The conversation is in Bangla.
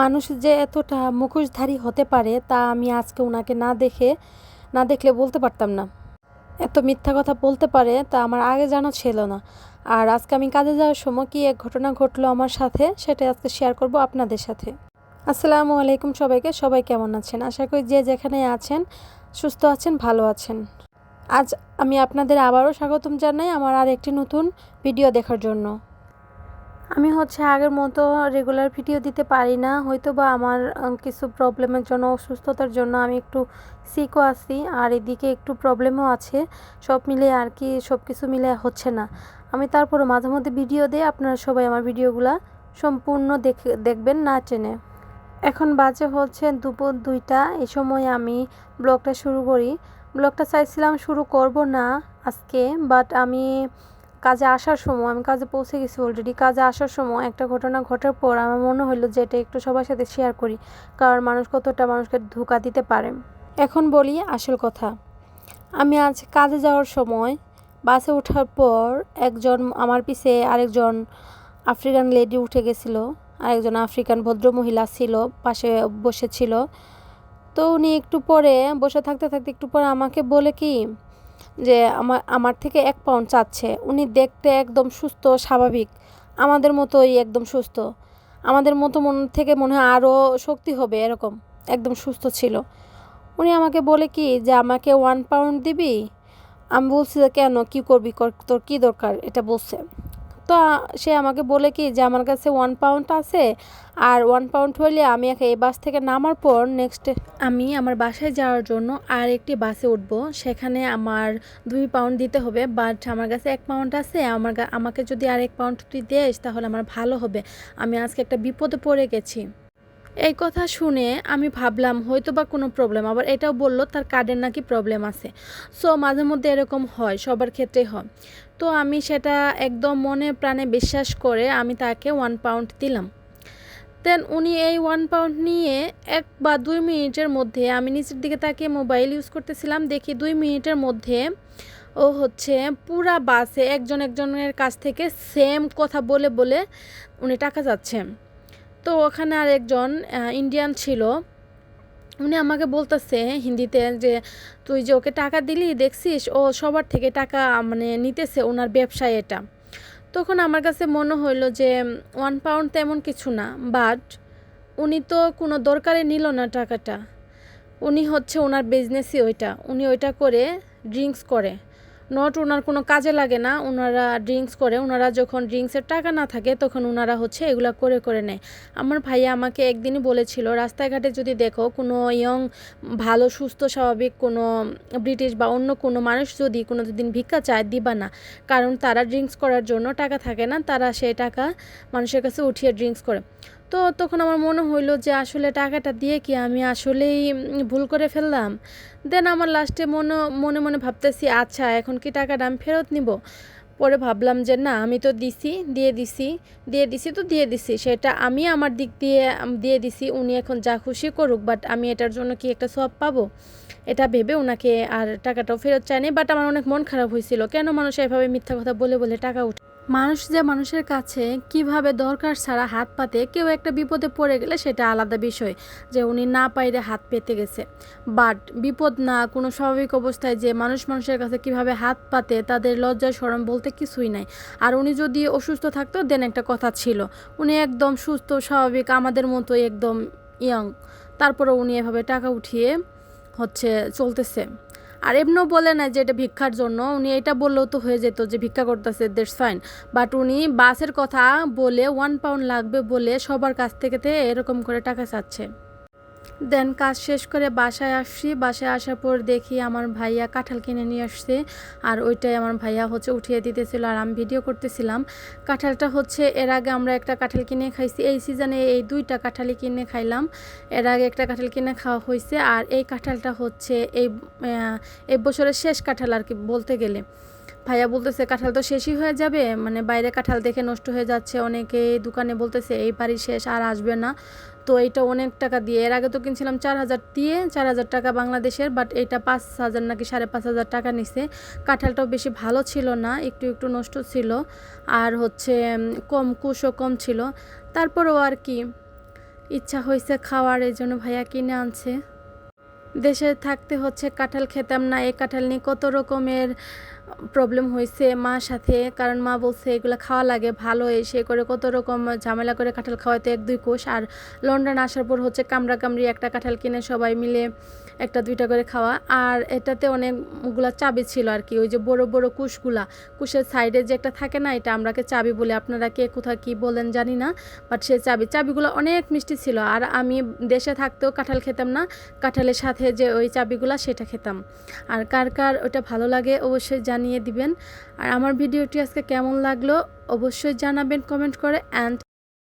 মানুষ যে এতটা মুখোশধারী হতে পারে তা আমি আজকে ওনাকে না দেখে, না দেখলে বলতে পারতাম না। এত মিথ্যা কথা বলতে পারে তা আমার আগে জানা ছিল না। আর আজকে আমি কাজে যাওয়ার সময় কি এক ঘটনা ঘটলো আমার সাথে, সেটা আজকে শেয়ার করব আপনাদের সাথে। আসসালামু আলাইকুম সবাইকে, সবাই কেমন আছেন? আশা করি যে যেখানে আছেন, সুস্থ আছেন, ভালো আছেন। আজ আমি আপনাদের আবারও স্বাগতম জানাই আমার আর একটি নতুন ভিডিও দেখার জন্য। আমি হচ্ছে আগের মতো রেগুলার ভিডিও দিতে পারি না। হয়তো বা আমার কিছু প্রবলেমের জন্য, অসুস্থতার জন্য আমি একটু সিকও আছি, আর এদিকে একটু প্রবলেমও আছে। সব মিলে আর কি সব কিছু মিলে হচ্ছে না। আমি তারপরে মাঝে মধ্যে ভিডিও দিয়ে আপনারা সবাই আমার ভিডিওগুলা সম্পূর্ণ দেখে, দেখবেন না চেনে এখন বাজে হচ্ছে দুপুর দুইটা, এই সময় আমি ব্লগটা শুরু করি। ব্লগটা চাইছিলাম শুরু করব না আজকে বাট আমি কাজে আসার সময়, আমি কাজে পৌঁছে গেছি অলরেডি কাজে আসার সময় একটা ঘটনা ঘটার পর আমার মনে হলো যে এটা একটু সবার সাথে শেয়ার করি, কারণ মানুষ কতটা মানুষকে ধোকা দিতে পারে। এখন বলি আসল কথা। আমি আজ কাজে যাওয়ার সময় বাসে ওঠার পর একজন আমার পিছে আরেকজন আফ্রিকান লেডি উঠে গেছিল, আরেকজন আফ্রিকান ভদ্র মহিলা ছিল, পাশে বসেছিল। তো উনি একটু পরে, বসে থাকতে থাকতে একটু পরে আমাকে বলে কি যে আমার আমার থেকে এক পাউন্ড চাচ্ছে। উনি দেখতে একদম সুস্থ, স্বাভাবিক। আমাদের মতোই একদম সুস্থ। আমাদের মতো মন থেকে মনে হয় আরও শক্তি হবে এরকম। একদম সুস্থ ছিল। উনি আমাকে বলে কি, যে আমাকে ওয়ান পাউন্ড দিবি? আমি বলছি যে, কেন? কী করবি? কর, তোর কী দরকার? এটা বলছে। তো সে আমাকে বলে কি যে, আমার কাছে ওয়ান পাউন্ড আছে আর ওয়ান পাউন্ড হইলে আমি এই বাস থেকে নামার পর নেক্সট আমি আমার বাসায় যাওয়ার জন্য আর একটি বাসে উঠবো। সেখানে আমার দুই পাউন্ড দিতে হবে বাট আমার কাছে এক পাউন্ড আছে। আমার আমাকে যদি আর এক পাউন্ড তুই তাহলে আমার ভালো হবে। আমি আজকে একটা বিপদে পড়ে গেছি। এই কথা শুনে আমি ভাবলাম হয়তো বা কোনো প্রবলেম আবার এটাও বলল, তার কার্ডের নাকি প্রবলেম আছে। সো মাঝে মধ্যে এরকম হয়, সবার ক্ষেত্রে হয়। তো আমি সেটা একদম মনে প্রাণে বিশ্বাস করে আমি তাকে ওয়ান পাউন্ড দিলাম। দেন উনি এই ওয়ান পাউন্ড নিয়ে এক বা দুই মিনিটের মধ্যে, আমি নিচের দিকে তাকে মোবাইল ইউজ করতেছিলাম, দেখি দুই মিনিটের মধ্যে ও হচ্ছে পুরা বাসে একজন একজনের কাছ থেকে সেম কথা বলে বলে উনি টাকা যাচ্ছে তো ওখানে আর একজন ইন্ডিয়ান ছিল। উনি আমাকে বলতেছে হিন্দিতে যে, তুই যে ওকে টাকা দিলি, দেখছিস? ও সবার থেকে টাকা মানে নিতেছে ওনার ব্যবসায় এটা। তখন আমার কাছে মনে হইল যে ওয়ান পাউন্ড তেমন কিছু না বাট উনি তো কোনো দরকারে নিল না টাকাটা। উনি হচ্ছে ওনার বিজনেসই ওইটা। উনি ওইটা করে ড্রিঙ্কস করে। নট ওনার কোনো কাজে লাগে না, ওনারা ড্রিঙ্কস করে, ওনারা যখন ড্রিঙ্কসের টাকা না থাকে তখন ওনারা হচ্ছে এগুলো করে করে নেয়। আমার ভাইয়া আমাকে একদিনই বলেছিল, রাস্তাঘাটে যদি দেখো কোনো ইয়ং ভালো, সুস্থ, স্বাভাবিক কোনো ব্রিটিশ বা অন্য কোনো মানুষ যদি কোনো দিন ভিক্ষা চায়, দিবা না। কারণ তারা ড্রিঙ্কস করার জন্য টাকা থাকে না, তারা সেই টাকা মানুষের কাছে উঠিয়ে ড্রিঙ্কস করে। তো তখন আমার মনে হইল যে আসলে টাকাটা দিয়ে কি আমি আসলেই ভুল করে ফেললাম। দেন আমার লাস্টে মনে মনে মনে ভাবতেছি আচ্ছা এখন কি টাকাটা আমি ফেরত নিব? পরে ভাবলাম যে, না, আমি তো দিছি, দিয়ে দিছি দিয়ে দিছি তো দিয়ে দিছি। সেটা আমি আমার দিক দিয়ে দিয়ে দিছি, উনি এখন যা খুশি করুক বাট আমি এটার জন্য কি একটা সব পাবো? এটা ভেবে ওনাকে আর টাকাটাও ফেরত চায়নি বাট আমার অনেক মন খারাপ হয়েছিল। কেন মানুষ এভাবে মিথ্যা কথা বলে বলে টাকা উঠে মানুষ যে মানুষের কাছে কীভাবে দরকার ছাড়া হাত পাতে, কেউ একটা বিপদে পড়ে গেলে সেটা আলাদা বিষয় যে উনি না পাইরে হাত পেতে গেছে। বাট বিপদ না, কোনো স্বাভাবিক অবস্থায় যে মানুষ মানুষের কাছে কীভাবে হাত পাতে, তাদের লজ্জা সরম বলতে কিছুই নাই। আর উনি যদি অসুস্থ থাকতো, দেন একটা কথা ছিল, উনি একদম সুস্থ, স্বাভাবিক, আমাদের মতোই একদম ইয়াং তারপরে উনি এভাবে টাকা উঠিয়ে হচ্ছে চলতেছে। আর এমনিও বলে না যে এটা ভিক্ষার জন্য। উনি এটা বললেও তো হয়ে যেত যে ভিক্ষা করতেছে দ্যাটস ফাইন বাট উনি বাসের কথা বলে ওয়ান পাউন্ড লাগবে বলে সবার কাছ থেকে এরকম করে টাকা চাচ্ছে। দেন কাজ শেষ করে বাসায় আসছি। বাসায় আসার পর দেখি আমার ভাইয়া কাঁঠাল কিনে নিয়ে আসছে আর ওইটাই আমার ভাইয়া হচ্ছে উঠিয়ে দিতেছিল আর আমি ভিডিও করতেছিলাম। কাঁঠালটা হচ্ছে এর আগে আমরা একটা কাঁঠাল কিনে খাইছি। এই সিজনে এই দুইটা কাঁঠালই কিনে খাইলাম। এর আগে একটা কাঁঠাল কিনে খাওয়া হয়েছে আর এই কাঁঠালটা হচ্ছে এই এই বছরের শেষ কাঁঠাল আর কি বলতে গেলে। ভাইয়া বলতেছে, কাঁঠাল তো শেষই হয়ে যাবে। মানে বাইরে কাঁঠাল দেখে নষ্ট হয়ে যাচ্ছে। অনেকে দোকানে বলতেছে, এই বাড়ি শেষ আর আসবে না। তো এইটা অনেক টাকা দিয়ে। এর আগে তো কিনছিলাম চার হাজার দিয়ে চার হাজার টাকা বাংলাদেশের, বাট এটা পাঁচ হাজার নাকি সাড়ে পাঁচ হাজার টাকা নিছে। কাঁঠালটাও বেশি ভালো ছিল না, একটু একটু নষ্ট ছিল। আর হচ্ছে কম কুশও কম ছিল। তারপরেও আর কি, ইচ্ছা হয়েছে খাওয়ার, এই জন্য ভাইয়া কিনে আনছে। দেশে থাকতে হচ্ছে কাঁঠাল খেতাম না। এই কাঁঠাল নিয়ে কত রকমের প্রবলেম হয়েছে মার সাথে, কারণ মা বলছে এগুলো খাওয়া লাগে, ভালো এসে করে কত রকম ঝামেলা করে কাঁঠাল খাওয়াতে এক দুই কোষ। আর লন্ডন আসার পর হচ্ছে কামড়া একটা কাঁঠাল কিনে সবাই মিলে একটা দুইটা করে খাওয়া। আর এটাতে অনেকগুলা চাবি ছিল আর কি, ওই যে বড় বড় কুশগুলা কুশের সাইডে যে একটা থাকে না, এটা আমরাকে চাবি বলে, আপনারা কে কোথায় কি বলেন জানি না বাট সেই চাবি, চাবিগুলো অনেক মিষ্টি ছিল। আর আমি দেশে থাকতেও কাঁঠাল খেতাম না, কাঁঠালের সাথে যে ওই চাবিগুলা সেটা খেতাম। আর কার কার ওটা ভালো লাগে অবশ্যই জানিয়ে দিবেন। আর আমার ভিডিওটি আজকে কেমন লাগল অবশ্যই জানাবেন কমেন্ট করে। অ্যান্ড